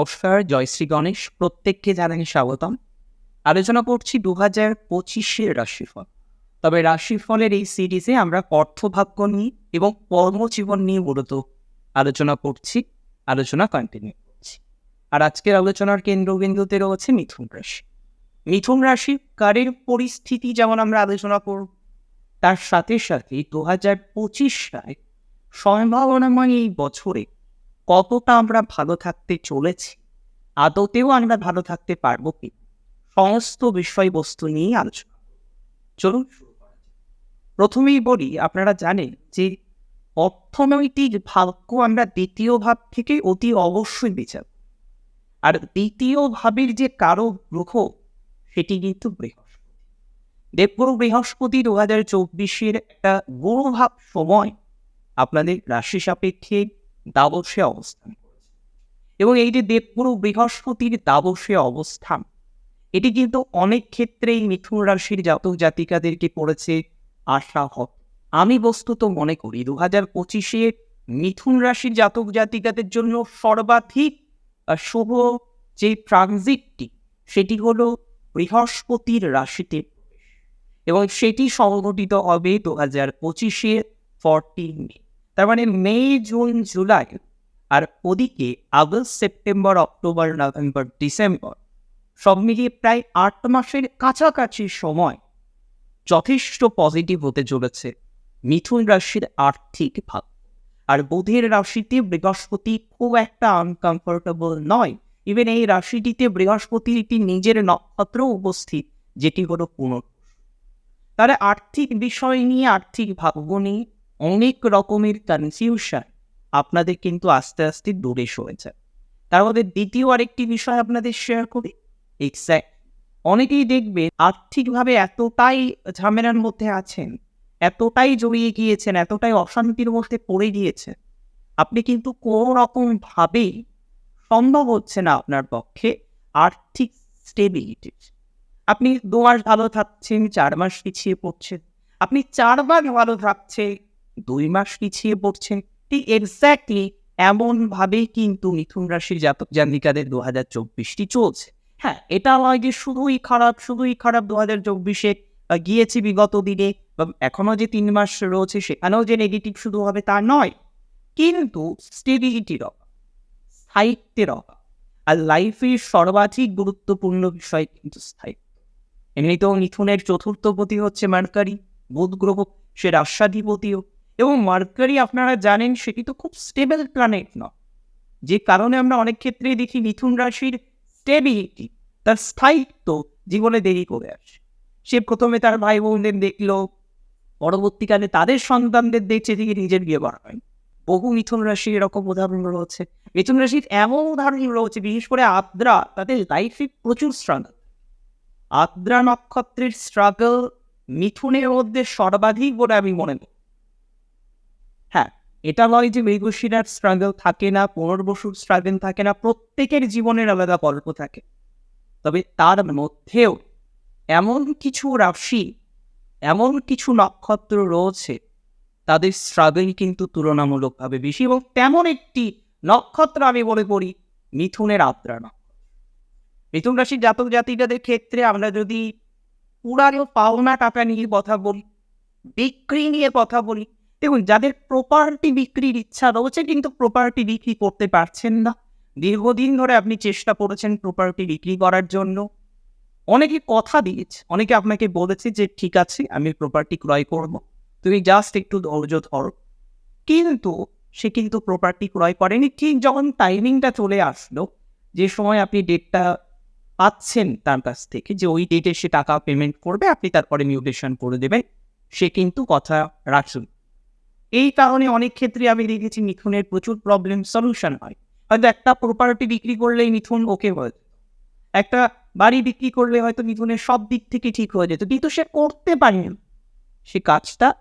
নমস্কার জয়শ্রী গণেশ, প্রত্যেককে জানাই স্বাগতম। আলোচনা করছি দু হাজার পঁচিশের রাশিফল। তবে রাশিফলের এই সিরিজে আমরা অর্থভাগ্য নিয়ে এবং কর্মজীবন নিয়ে মূলত আলোচনা করছি, আলোচনা কন্টিনিউ করছি। আর আজকের আলোচনার কেন্দ্রবিন্দুতে রয়েছে মিথুন রাশি। মিথুন রাশি কারের পরিস্থিতি যেমন আমরা আলোচনা করব, তার সাথে সাথে দু হাজার পঁচিশ সালে সম্ভাবনাময় এই বছরে কতটা আমরা ভালো থাকতে চলেছি, আদতেও আমরা ভালো থাকতে পারব কি? সমস্ত বিষয়বস্তু নিয়ে আলোচনা। চলুন। প্রথমেই বলি, আপনারা জানেন যে অর্থনৈতিক ভাগ্য আমরা দ্বিতীয় ভাব থেকে অতি অবশ্যই বিচার আর দ্বিতীয় ভাবের যে কারও গ্রহ, সেটি কিন্তু বৃহস্পতি। দেবগুরু বৃহস্পতি দু হাজার চব্বিশের একটা গুরুভাব সময় আপনাদের রাশি সাপেক্ষে দ্বাদশে অবস্থান। এবং এই যে দেবগুরু বৃহস্পতির দ্বাদশে অবস্থান, এটি কিন্তু অনেক ক্ষেত্রেই মিথুন রাশির জাতক জাতিকাদেরকে পড়েছে আশাহত আমি বস্তুত মনে করি দু হাজার পঁচিশে মিথুন রাশির জাতক জাতিকাদের জন্য সর্বাধিক শুভ যে ট্রানজিটটি, সেটি হলো বৃহস্পতির রাশিতে এবং সেটি সংঘটিত হবে দু হাজার পঁচিশে ফরটিন মে। তার মানে মে জুন জুলাই আর ওদিকে August September October November December সব মিলিয়ে প্রায় আট মাসের কাছাকাছি সময় যথেষ্ট পজিটিভ হতে চলেছে। মিথুন রাশির আর্থিক ভাব। আর বুধের রাশিতে বৃহস্পতি খুব একটা আনকমফোর্টেবল নয়। ইভেন এই রাশিটিতে বৃহস্পতির একটি নিজের নক্ষত্র উপস্থিত, যেটি হলো পুনর্বসু তাহলে আর্থিক বিষয় নিয়ে আর্থিক ভাগ্য নিয়ে অনেক রকমের কনফিউশন আপনাদের কিন্তু আস্তে আস্তে দূরে সরেছে। তার মধ্যে দ্বিতীয় আরেকটি বিষয় আপনাদের শেয়ার করি। এক্স্যাক্ট অনেকেই দেখবে আর্থিকভাবে এতটাই ঝামেলার মধ্যে আছেন, এতটাই জড়িয়ে গিয়েছেন, এতটাই অশান্তির মধ্যে পড়ে গিয়েছেন, আপনি কিন্তু কোনো রকম ভাবেই সম্ভব হচ্ছে না আপনার পক্ষে আর্থিক স্টেবিলিটি আপনি দু মাস ভালো থাকছেন, চার মাস পিছিয়ে পড়ছেন, আপনি চার মাস ভালো থাকছে দুই মাস পিছিয়ে পড়ছে। ঠিক এক্স্যাক্টলি এমনভাবেই কিন্তু মিথুন রাশির জাতক জাতিকাদের দু হাজার চব্বিশটি চলছে। হ্যাঁ এটা নয় যে শুধুই খারাপ শুধুই খারাপ দু হাজার চব্বিশে গিয়েছে বিগত দিনে এখনও যে তিন মাস রয়েছে সেখানেও যে নেগেটিভ শুধু হবে তা নয়। কিন্তু স্টেবিলিটির অভাব, স্থায়িত্বের অভাব, আর লাইফের সর্বাধিক গুরুত্বপূর্ণ বিষয় কিন্তু স্থায়িত্ব এমনিতেও মিথুনের চতুর্থ পতি হচ্ছে মার্কারি, বুধ গ্রহ, সে রাষ্ট্রাধিপতিও। এবং মার্কারি আপনারা জানেন, সেটি তো খুব স্টেবল প্ল্যানেট নয়। যে কারণে আমরা অনেক ক্ষেত্রেই দেখি মিথুন রাশির স্টেবিলিটি তার স্থায়িত্ব জীবনে দেরি করে আসে। সে প্রথমে তার ভাই বোনদের দেখল, পরবর্তীকালে তাদের সন্তানদের দেখছে থেকে নিজের বিয়ে হয় বহু মিথুন রাশি এরকম উদাহরণ রয়েছে। মিথুন রাশির এমন উদাহরণ রয়েছে, বিশেষ করে আদ্রা, তাদের লাইফে প্রচুর স্ট্রাগল আদ্রা নক্ষত্রের স্ট্রাগল মিথুনের মধ্যে সর্বাধিক বলে আমি মনে করি। হ্যাঁ এটা নয় যে মৃগশিরার স্ট্রাগল থাকে না পুনর্বসুর স্ট্রাগল থাকে না, প্রত্যেকের জীবনের আলাদা গল্প থাকে। তবে তার মধ্যেও এমন কিছু রাশি, এমন কিছু নক্ষত্র রয়েছে, তাদের স্ট্রাগল কিন্তু তুলনামূলকভাবে বেশি এবং তেমন একটি নক্ষত্র আমি মনে করি মিথুনের আদ্রা মিথুন রাশির জাতক জাতিকাদের ক্ষেত্রে আমরা যদি পুরানো পাওনা টাকা নিয়ে কথা বলি, বিক্রি নিয়ে কথা বলি দেখুন, যাদের প্রপার্টি বিক্রির ইচ্ছা রয়েছে কিন্তু প্রপার্টি বিক্রি করতে পারছেন না। দীর্ঘদিন ধরে আপনি চেষ্টা করেছেন প্রপার্টি বিক্রি করার জন্য। অনেকে কথা দিয়েছে, অনেকে আপনাকে বলেছে যে, ঠিক আছে, আমি প্রপার্টি ক্রয় করব। তুমি জাস্ট একটু ধৈর্য ধরো। কিন্তু সে কিন্তু প্রপার্টি ক্রয় করেনি। ঠিক যখন টাইমিংটা চলে আসলো, যে সময় আপনি ডেটটা পাচ্ছেন তার কাছ থেকে, যে ওই ডেটে সে টাকা পেমেন্ট করবে, আপনি তারপরে মিউটেশন করে দেবেন, সে কিন্তু কথা রাখছেন এই কারণে অনেক ক্ষেত্রে আমি দেখেছি মিথুনের প্রচুর প্রবলেম সলিউশন হয়। হয়তো একটা প্রপার্টি বিক্রি করলেই মিথুন ওকে হয়ে একটা বাড়ি বিক্রি করলে হয়তো মিথুনের সব দিক থেকে ঠিক হয়ে যেত। কিন্তু সে করতে পারেনি। সে কাজটা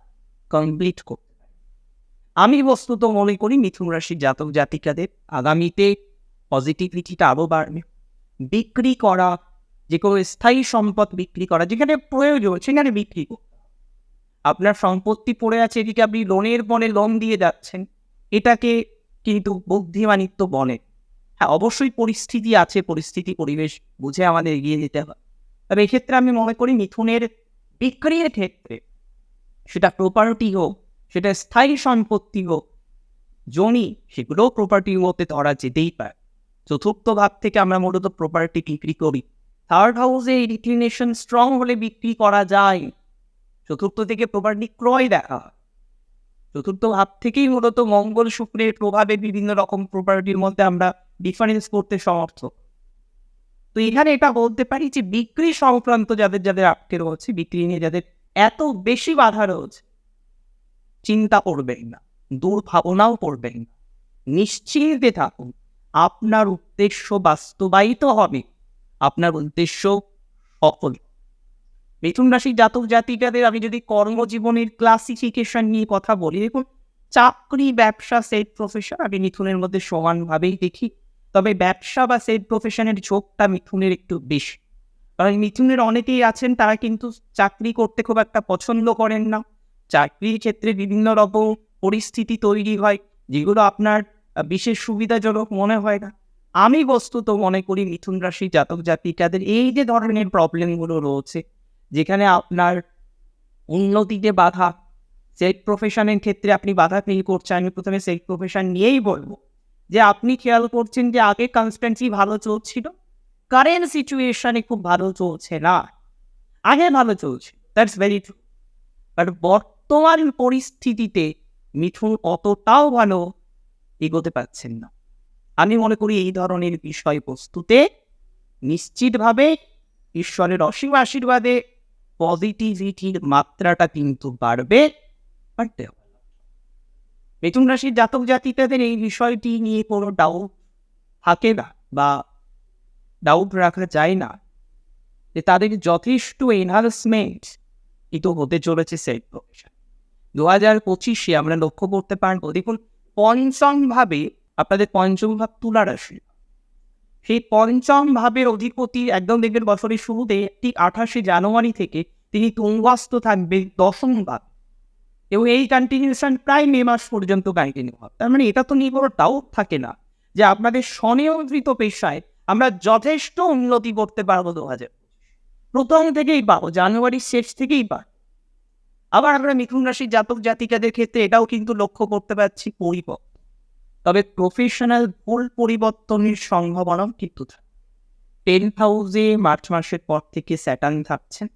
কমপ্লিট করতে আমি বস্তুত মনে করি মিথুন রাশির জাতক জাতিকাদের আগামীতে পজিটিভিটিটা আরও বাড়বে। বিক্রি করা, যে কোনো স্থায়ী সম্পদ বিক্রি করা, যেখানে প্রয়োজন, সেখানে বিক্রি করতে হবে। আপনার সম্পত্তি পড়ে আছে এদিকে আপনি লোনের পরে লোন দিয়ে যাচ্ছেন। এটাকে কিন্তু বুদ্ধিমানিত্ব বলে। হ্যাঁ অবশ্যই পরিস্থিতি আছে, পরিস্থিতি, পরিবেশ বুঝে আমাদের এগিয়ে যেতে হবে। তবে এক্ষেত্রে আমি মনে করি মিথুনের বিক্রির ক্ষেত্রে সেটা প্রপার্টি হোক, সেটা স্থায়ী সম্পত্তি হোক, জমি সেগুলোও প্রপার্টির মধ্যে ধরা যেতেই পারে। চতুর্থ ভাব থেকে আমরা মূলত প্রপার্টি বিক্রি করি। থার্ড হাউসে ইনক্লিনেশন স্ট্রং হলে বিক্রি করা যায়। চতুর্থ থেকে প্রপার্টি ক্রয় দেখা চতুর্থ ভাব থেকেই মূলত মঙ্গল শুক্রের প্রভাবে বিভিন্ন রকম প্রপার্টির মধ্যে আমরা ডিফারেন্স করতে সমর্থ। তো এখানে এটা বলতে পারি যে বিক্রি সংক্রান্ত যাদের যাদের আটকে রয়েছে, বিক্রি নিয়ে যাদের এত বেশি বাধা রয়েছে, চিন্তা করবেন না, দুর্ভাবনাও করবেন না। নিশ্চিন্তে থাকুন, আপনার উদ্দেশ্য বাস্তবায়িত হবে, আপনার উদ্দেশ্য সফল। মিথুন রাশি জাতক জাতিকাদের আমি যদি কর্মজীবনের ক্লাসিফিকেশন নিয়ে কথা বলি, দেখুন, চাকরি, ব্যবসা সেট প্রফেশন আমি মিথুনের মধ্যে সমানভাবেই দেখি। তবে ব্যবসা বা সেট প্রফেশনের ঝোঁকটা মিথুনের একটু বেশি। কারণ মিথুনের অনেকেই আছেন, তারা কিন্তু চাকরি করতে খুব একটা পছন্দ করেন না। চাকরির ক্ষেত্রে বিভিন্ন রকম পরিস্থিতি তৈরি হয়, যেগুলো আপনার বিশেষ সুবিধাজনক মনে হয় না। আমি বস্তুত মনে করি মিথুন রাশি জাতক জাতিকাদের এই যে ধরনের প্রবলেমগুলো রয়েছে যেখানে আপনার উন্নতিতে বাধা সেট প্রফেশনের ক্ষেত্রে আপনি বাধা ফিল করছেন। আমি প্রথমে সেট প্রফেশন নিয়েই বলব যে, আপনি খেয়াল করছেন যে, আগে কনস্ট্যান্সি ভালো চলছিল কারেন্ট সিচুয়েশনে খুব ভালো চলছে না। আগে ভালো চলছে দ্যাটস ভেরি ট্রু বাট বর্তমান পরিস্থিতিতে মিথুন অতটাও ভালো এগোতে পারছেন না। আমি মনে করি এই ধরনের বিষয়বস্তুতে নিশ্চিতভাবে ঈশ্বরের অসীম আশীর্বাদে পজিটিভিটির মাত্রাটা কিন্তু বাড়বে বাড়তে হবে মিথুন রাশির জাতক জাতিকাদের এই বিষয়টি নিয়ে কোনো ডাউট থাকে না বা ডাউট রাখা যায় না। যে তাদের যথেষ্ট এনহান্সমেন্ট কিন্তু হতে চলেছে সেলফ প্রফেশন দু হাজার পঁচিশে আমরা লক্ষ্য করতে পারব, দেখুন পঞ্চম ভাবে আপনাদের পঞ্চম ভাব তুলা রাশি। সেই পঞ্চম ভাবের অধিপতি একদম দেখবেন বছরের শুরুতে, ঠিক আঠাশে জানুয়ারি থেকে তিনি তুঙ্গস্থ থাকবে দশম ভাব। এবং এই কন্টিনিউশন প্রায় মে মাস পর্যন্ত কন্টিনিউ হবে। তার মানে এটা তো নিয়ে কোনো ডাউট থাকে না যে আপনাদের স্বনিয়ন্ত্রিত পেশায় আমরা যথেষ্ট উন্নতি করতে পারব দু হাজার প্রথম থেকেই পাবো, জানুয়ারির শেষ থেকেই পাবো। আবার আমরা মিথুন রাশির জাতক জাতিকাদের ক্ষেত্রে এটাও কিন্তু লক্ষ্য করতে পারছি পরিবর্তন তবে প্রফেশনাল ভুল পরিবর্তনের সম্ভাবনাও কিন্তু থাকে। টেন্থ হাউসে মার্চ মাসের পর থেকে স্যাটার্ন থাকছেন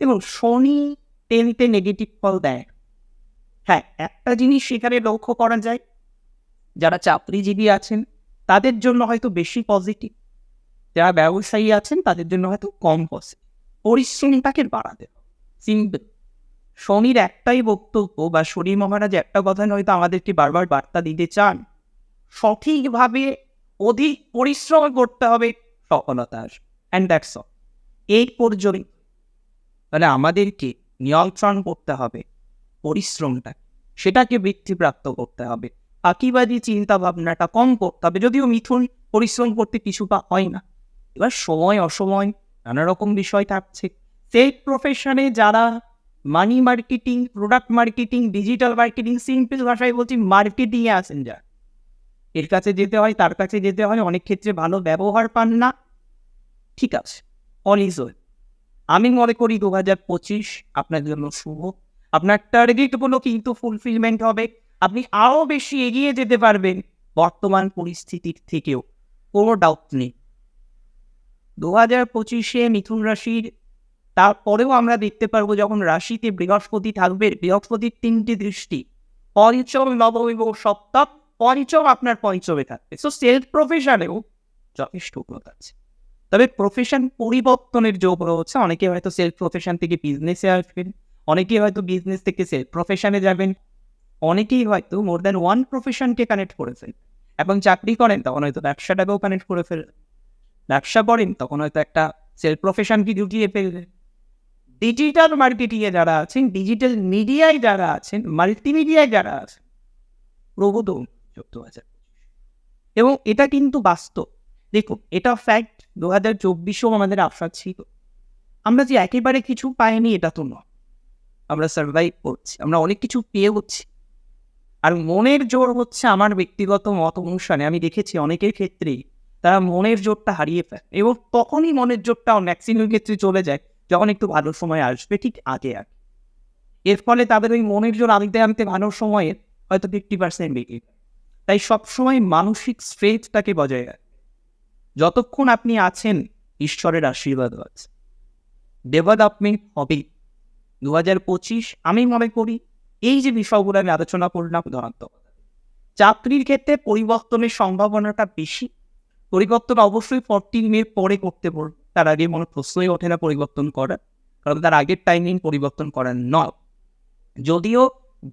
এবং শনি টেনতে নেগেটিভ ফল দেয়। হ্যাঁ একটা জিনিস সেখানে লক্ষ্য করা যায়, যারা চাকরিজীবী আছেন, তাদের জন্য হয়তো বেশি পজিটিভ যারা ব্যবসায়ী আছেন, তাদের জন্য হয়তো কম পজিটিভ পরিশ্রমটাকে বাড়াতে সিম্পল শনির একটাই বক্তব্য বা শনি মহারাজ একটা কথা হয়তো আমাদেরকে বারবার বার্তা দিতে চান সঠিকভাবে অধিক পরিশ্রম করতে হবে সফলতা আসবে অ্যান্ড দ্যাটস অল এই পর্যন্ত তাহলে আমাদেরকে নিয়ন্ত্রণ করতে হবে পরিশ্রমটা। সেটাকে বৃদ্ধিপ্রাপ্ত করতে হবে। ফাঁকিবাদী চিন্তা ভাবনাটা কম করতে হবে। যদিও মিথুন পরিশ্রম করতে কিছুটা হয় না। এবার সময় অসময় নানা রকম বিষয় থাকছে। সেই প্রফেশনে যারা money marketing product marketing digital marketing simple ভাষায় বলছি মার্কেটিংয়ে আসেন যা এর কাছে যেতে হয়, তার কাছে যেতে হয়, অনেক ক্ষেত্রে ভালো ব্যবহার পান না। ঠিক আছে অল ইজ ওয়েল আমি মনে করি দু হাজার পঁচিশ আপনার জন্য শুভ। আপনার টার্গেটগুলো কিন্তু ফুলফিলমেন্ট হবে। আপনি আরও বেশি এগিয়ে যেতে পারবেন বর্তমান পরিস্থিতির থেকেও, কোনো ডাউট নেই। দু হাজার পঁচিশে মিথুন রাশির, তারপরেও আমরা দেখতে পারব যখন রাশিতে বৃহস্পতি থাকবে, বৃহস্পতির তিনটি দৃষ্টি, পঞ্চম, নবম এবং সপ্তম। পঞ্চম আপনার পঞ্চমে থাকবে। সো সেলফ প্রফেশনেও যথেষ্ট উন্নত আছে। তবে প্রফেশন পরিবর্তনের যোগ রয়েছে অনেকে হয়তো সেলফ প্রফেশন থেকে বিজনেসে আসবেন, অনেকেই হয়তো বিজনেস থেকে সেলফ প্রফেশনে যাবেন, অনেকেই হয়তো মোর দ্যান ওয়ান প্রফেশনকে কানেক্ট করে ফেলবেন এবং চাকরি করেন, তখন হয়তো ব্যবসাটাকেও কানেক্ট করে ফেলবেন ব্যবসা করেন, তখন হয়তো একটা সেলফ প্রফেশনকে জুটিয়ে ফেলবেন ডিজিটাল মার্কেটিংয়ে যারা আছেন ডিজিটাল মিডিয়ায় যারা আছেন মাল্টিমিডিয়ায় যারা আছেন প্রভূত যুক্ত আছে এবং এটা কিন্তু বাস্তব। দেখুন, এটা ফ্যাক্ট দু হাজার চব্বিশেও আমাদের আশা ছিল। আমরা যে একেবারে কিছু পাইনি, এটা তো নয়। আমরা সার্ভাইভ করছি, আমরা অনেক কিছু পেয়ে হচ্ছি আর মনের জোর হচ্ছে আমার ব্যক্তিগত মত অনুসারে, আমি দেখেছি অনেকের ক্ষেত্রেই তারা মনের জোরটা হারিয়ে ফেলে এবং তখনই মনের জোরটা ম্যাক্সিমাম ক্ষেত্রে চলে যায়, যখন একটু ভালো সময় আসবে, ঠিক আগে আগে। এর ফলে তাদের ওই মনের জোর আনতে আনতে ভালো সময়ে হয়তো ফিফটি পার্সেন্ট বেরিয়ে তাই সবসময় মানসিক স্ট্রেথটাকে বজায় রাখবে যতক্ষণ আপনি আছেন, ঈশ্বরের আশীর্বাদ আছে ডেভেলপমেন্ট হবে। দু হাজার পঁচিশ, আমি মনে করি, এই যে বিষয়গুলো আমি আলোচনা করলাম ধনাত্মক চাকরির ক্ষেত্রে পরিবর্তনের সম্ভাবনাটা বেশি। পরিবর্তন অবশ্যই ফর্টিন মে পরে করতে পারবে তার আগে মনে প্রশ্নই ওঠে না পরিবর্তন করার, কারণ তার আগের টাইমিং পরিবর্তন করার নয়। যদিও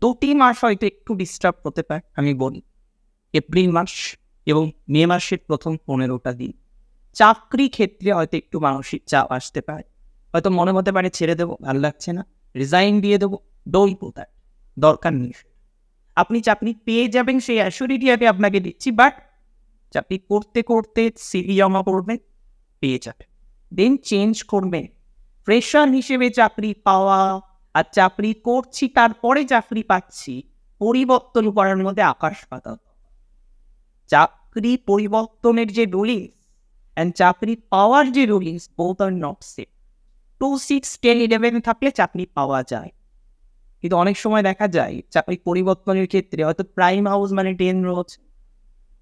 দুটি মাস হয়তো একটু ডিস্টার্ব হতে পারে, আমি বলি। এপ্রিল মাস এবং মে মাসের প্রথম পনেরোটা দিন। চাকরি ক্ষেত্রে হয়তো একটু মানসিক চাপ আসতে পারে। হয়তো মনে হতে পারে ছেড়ে দেবো, ভালো লাগছে না। রিজাইন দিয়ে দেবো ডোন্ট ডু দরকার নেই। আপনি চাকরি পেয়ে যাবেন, সেই অ্যাসিউরিটি আমি আপনাকে দিচ্ছি বাট চাকরি করতে করতে সিভি জমা করবেন, পেয়ে যাবেন। দেন চেঞ্জ করবেন। ফ্রেশার হিসেবে চাকরি পাওয়া আর চাকরি করছি, তারপরে চাকরি পাচ্ছি, পরিবর্তন করার মধ্যে আকাশ পাতাল। চাকরি পরিবর্তনের যে রুলিংস অ্যান্ড চাকরি পাওয়ার যে rulings both are not same two six ten eleven থাকলে চাকরি পাওয়া যায়। কিন্তু অনেক সময় দেখা যায়, চাকরি পরিবর্তনের ক্ষেত্রে হয়তো প্রাইম হাউস মানে টেন রয়েছে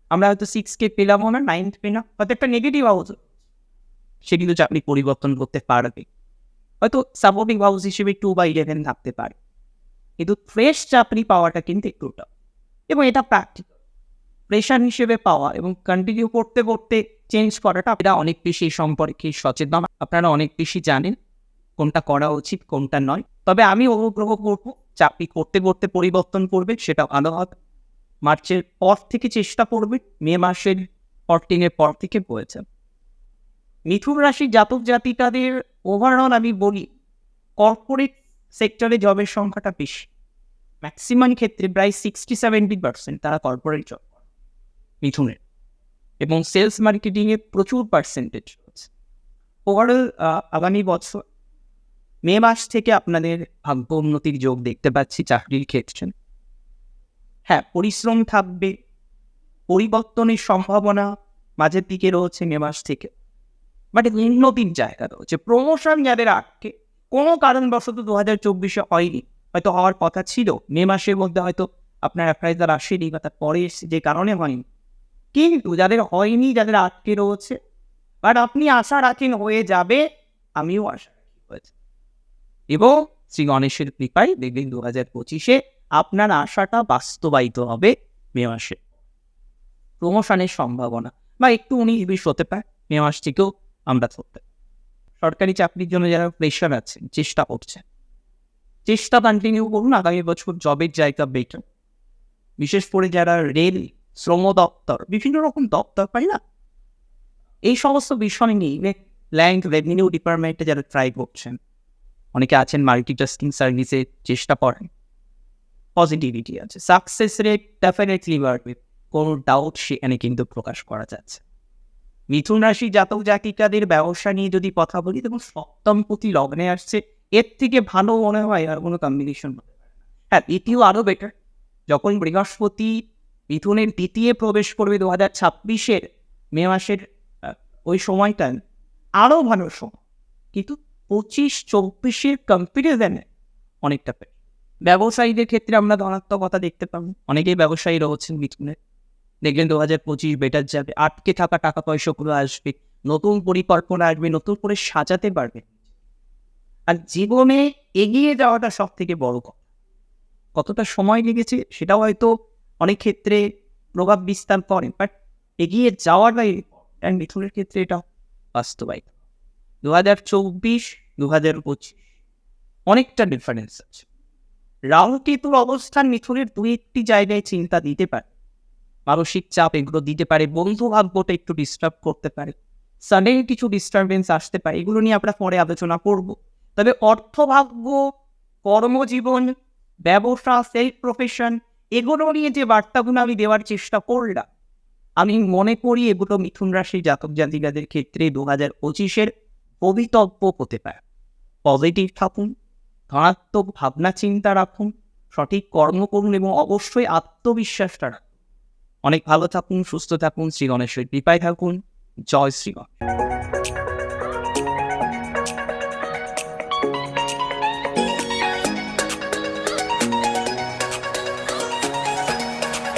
আমরা হয়তো সিক্স কে পেলামও না নাইন্থ পেলাম, হয়তো একটা নেগেটিভ হাউস সে কিন্তু চাকরি পরিবর্তন করতে পারবে। হয়তো সাপোর্টিং হাউস হিসেবে টু বা ইলেভেন থাকতে পারে। কিন্তু ফ্রেশ চাকরি পাওয়াটা কিন্তু একটু এবং এটা প্র্যাকটিক্যাল প্রেশার হিসেবে পাওয়া এবং কন্টিনিউ করতে করতে চেঞ্জ করাটা এটা অনেক বেশি সম্পর্কে সচেতন। আপনারা অনেক বেশি জানেন কোনটা করা উচিত, কোনটা নয়। তবে আমি অনুগ্রহ করব চাকরি করতে করতে পরিবর্তন করবে, সেটা ভালো হবে। মার্চের পর থেকে চেষ্টা করবে, মে মাসের ফরটিনের পর থেকে বয়েছে মিথুন রাশি জাতক জাতিকাদের ওভারঅল আমি বলি কর্পোরেট সেক্টরে জবের সংখ্যাটা বেশি। ম্যাক্সিমাম ক্ষেত্রে প্রায় সিক্সটি সেভেন্টি পার্সেন্ট তারা কর্পোরেট জব মিথুনের। এবং সেলস মার্কেটিংয়ে প্রচুর পার্সেন্টেজ রয়েছে। ওভারঅল আগামী বছর মে মাস থেকে আপনাদের ভাগ্য উন্নতির যোগ দেখতে পাচ্ছি চাকরির ক্ষেত্রে। হ্যাঁ পরিশ্রম থাকবে, পরিবর্তনের সম্ভাবনা মাঝের দিকে রয়েছে মে মাস থেকে। বাট উন্নতির জায়গা রয়েছে। প্রমোশন যাদের আটকে, কোনো কারণবশত দু হাজার চব্বিশে হয়নি। হয়তো হওয়ার কথা ছিল, মে মাসের মধ্যে হয়তো আপনার অ্যাপ্রাইজার আসেনি বা তার পরে যে কারণে হয়নি। কিন্তু যাদের হয়নি, যাদের আটকে রয়েছে বাট আপনি আশা রাখেন হয়ে যাবে, আমিও আশা রাখি হয়েছে এবং শ্রী গণেশের কৃপায় দেখবেন দু হাজার পঁচিশে আপনার আশাটা বাস্তবায়িত হবে মে মাসে। প্রমোশনের সম্ভাবনা, বা একটু উনিশ বিশ হতে পারে, মে মাস থেকেও আমরা ধরতে সরকারি চাকরির জন্য যারা প্রেশার আছেন, চেষ্টা করছেন, চেষ্টা কন্টিনিউ করুন, আগামী বছর জবের জায়গা বেটার বিশেষ করে যারা রেল শ্রম দপ্তর বিভিন্ন রকম দপ্তর পাই না? এই সমস্ত বিষয় নিয়ে ল্যান্ড রেভিনিউ ডিপার্টমেন্টে যারা ট্রাই করছেন, অনেকে আছেন মাল্টিটাস্কিং সার্ভিসে চেষ্টা করেন। পজিটিভিটি আছে। সাকসেস রেট ডেফিনেটলি বাড়বে, কোনো ডাউট সেখানে কিন্তু প্রকাশ করা যাচ্ছে। মিথুন রাশি জাতক জাতিকাদের ব্যবসা নিয়ে যদি কথা বলি তখন সপ্তম প্রতি লগ্নে আসছে, এর থেকে ভালো মনে হয় আর কোনো কম্বিনেশন হ্যাঁ দ্বিতীয় আরও বেটার যখন বৃহস্পতি মিথুনের দ্বিতীয় প্রবেশ করবে দু হাজার ছাব্বিশের মে মাসের ওই সময়টা আরও ভালো সময়। কিন্তু পঁচিশ চব্বিশের কম্পারিজনে অনেকটা বেটার ব্যবসায়ীদের ক্ষেত্রে আমরা ধনাত্মকতা দেখতে পাবো। অনেকেই ব্যবসায়ী রয়েছেন মিথুনের দেখবেন দু হাজার পঁচিশ বেটার যাবে। আটকে থাকা টাকা পয়সাগুলো আসবে। নতুন পরিকল্পনা আসবে। নতুন করে সাজাতে পারবে। আর জীবনে এগিয়ে যাওয়াটা সব থেকে বড় কথা। কতটা সময় লেগেছে সেটাও হয়তো ক্ষেত্রে প্রভাব বিস্তার করে বাট এগিয়ে যাওয়াটাই important। মিথুনের ক্ষেত্রে এটা বাস্তবায়িত। দু হাজার চব্বিশ দু হাজার পঁচিশ, অনেকটা ডিফারেন্স আছে। রাহু কেতুর অবস্থান মিথুনের দুই একটি জায়গায় চিন্তা দিতে পারে। মানসিক চাপ এগুলো দিতে পারে বন্ধু ভাগ্যটা একটু ডিস্টার্ব করতে পারে। সাডেন কিছু ডিস্টারবেন্স আসতে পারে, এগুলো নিয়ে আমরা পরে আলোচনা করব। তবে অর্থভাগ্য, কর্মজীবন, ব্যবসা সেলফ প্রফেশন এগুলো নিয়ে যে বার্তাগুলো আমি দেওয়ার চেষ্টা করলাম, আমি মনে করি এগুলো মিথুন রাশি জাতক জাতিকাদের ক্ষেত্রে দু হাজার পঁচিশের ভবিতব্য হতে পারে। পজিটিভ থাকুন, ধনাত্মক ভাবনা চিন্তা রাখুন, সঠিক কর্ম করুন এবং অবশ্যই আত্মবিশ্বাসটা রাখুন। অনেক ভালো থাকুন, সুস্থ থাকুন, শ্রী গণেশের কৃপায় থাকুন। জয় শ্রীগণেশ